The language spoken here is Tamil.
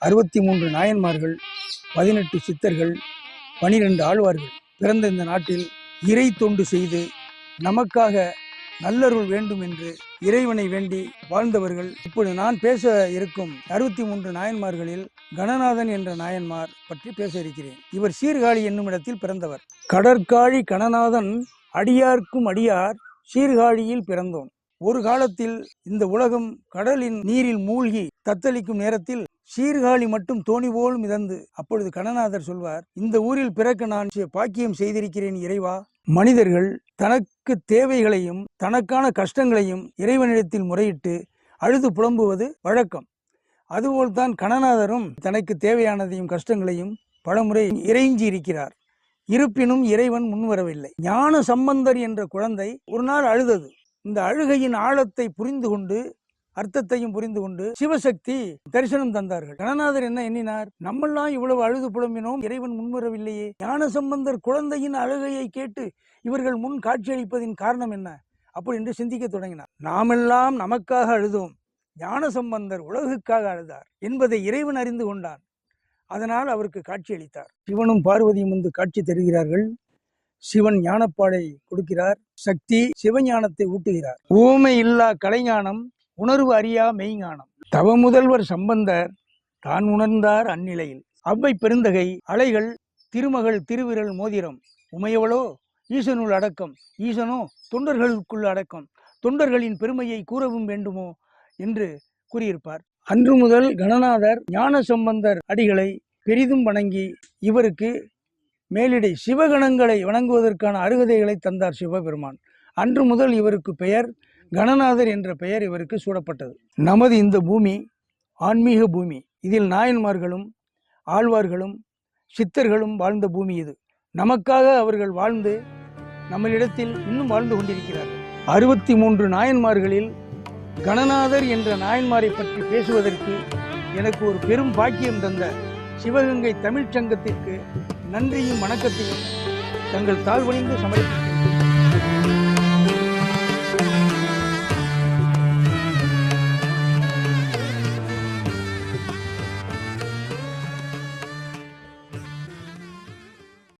அறுபத்தி மூன்று நாயன்மார்கள் பதினெட்டு சித்தர்கள் பனிரெண்டு ஆழ்வார்கள். பிறந்த இந்த நாட்டில் இறை தொண்டு செய்து நமக்காக நல்லருள் வேண்டும் என்று இறைவனை வேண்டி வாழ்ந்தவர்கள். இப்பொழுது நான் பேச இருக்கும் அறுபத்தி மூன்று நாயன்மார்களில் கணநாதன் என்ற நாயன்மார் பற்றி பேச இருக்கிறேன். இவர் சீர்காழி என்னும் இடத்தில் பிறந்தவர். கடற்காழி கணநாதன் அடியார்க்கும் அடியார் சீர்காழியில் பிறந்தோன். ஒரு காலத்தில் இந்த உலகம் கடலின் நீரில் மூழ்கி தத்தளிக்கும் நேரத்தில் சீர்காழி மட்டும் தோணி போல் மிதந்து. அப்பொழுது கணநாதர் சொல்வார் இந்த ஊரில் பிறக்க நான் பாக்கியம் செய்திருக்கிறேன் இறைவா. மனிதர்கள் தனக்கு தேவைகளையும் தனக்கான கஷ்டங்களையும் இறைவனிடத்தில் முறையிட்டு அழுது புலம்புவது வழக்கம். அதுபோல்தான் கணநாதரும் தனக்கு தேவையானதையும் கஷ்டங்களையும் பலமுறை இறைஞ்சி இருக்கிறார். இருப்பினும் இறைவன் முன்வரவில்லை. ஞான சம்பந்தர் என்ற குழந்தை ஒரு நாள் அழுதது. இந்த அழுகையின் ஆழத்தை புரிந்து கொண்டு அர்த்தத்தையும் புரிந்து கொண்டு சிவசக்தி தரிசனம் தந்தார்கள். கணநாதர் என்ன எண்ணினார்? நம்மெல்லாம் இவ்வளவு அழுது புலம்பினோம் இறைவன் முன்வரவில்லையே. ஞான சம்பந்தர் குழந்தையின் அழுகையை கேட்டு இவர்கள் முன் காட்சியளிப்பதின் காரணம் என்ன? அப்படி என்று சிந்திக்க தொடங்கினார். நாமெல்லாம் நமக்காக அழுதோம். ஞான சம்பந்தர் உலகுக்காக அழுதார் என்பதை இறைவன் அறிந்து கொண்டான். அதனால் அவருக்கு காட்சி அளித்தார் சிவனும் பார்வதியும் வந்து காட்சி தருகிறார்கள். சிவன் ஞானப்பாடை கொடுக்கிறார். சக்தி சிவஞானத்தை ஊட்டுகிறார். ஊமை இல்லா கலைஞானம் உணர்வு அறியா மெய்ஞானம். தவ முதல்வர் சம்பந்தர் தான் உணர்ந்தார் அந்நிலையில். அவ்வை பெருந்தகை அலைகள் திருமகள் திருவிரல் மோதிரம் உமையவளோ ஈசனுள் அடக்கம் ஈசனோ தொண்டர்களுக்குள் அடக்கம் தொண்டர்களின் பெருமையை கூறவும் வேண்டுமோ என்று கூறியிருப்பார். அன்று முதல் கணநாதர் ஞான சம்பந்தர் அடிகளை பெரிதும் வணங்கி இவருக்கு மேலிடை சிவகணங்களை வணங்குவதற்கான அருகதைகளை தந்தார் சிவபெருமான். அன்று முதல் இவருக்கு பெயர் கணநாதர் என்ற பெயர் இவருக்கு சூடப்பட்டது. நமது இந்த பூமி ஆன்மீக பூமி இதில் நாயன்மார்களும் ஆழ்வார்களும் சித்தர்களும் வாழ்ந்த பூமி இது. நமக்காக அவர்கள் வாழ்ந்து நம்மளிடத்தில் இன்னும் வாழ்ந்து கொண்டிருக்கிறார்கள். அறுபத்தி மூன்று நாயன்மார்களில் கணநாதர் என்ற நாயன்மாரை பற்றி பேசுவதற்கு எனக்கு ஒரு பெரும் பாக்கியம் தந்த சிவகங்கை தமிழ்ச் சங்கத்திற்கு நன்றியும் வணக்கத்தையும் தங்கள் தாழ்வணிந்து சமர்ப்பிக்கிறேன்.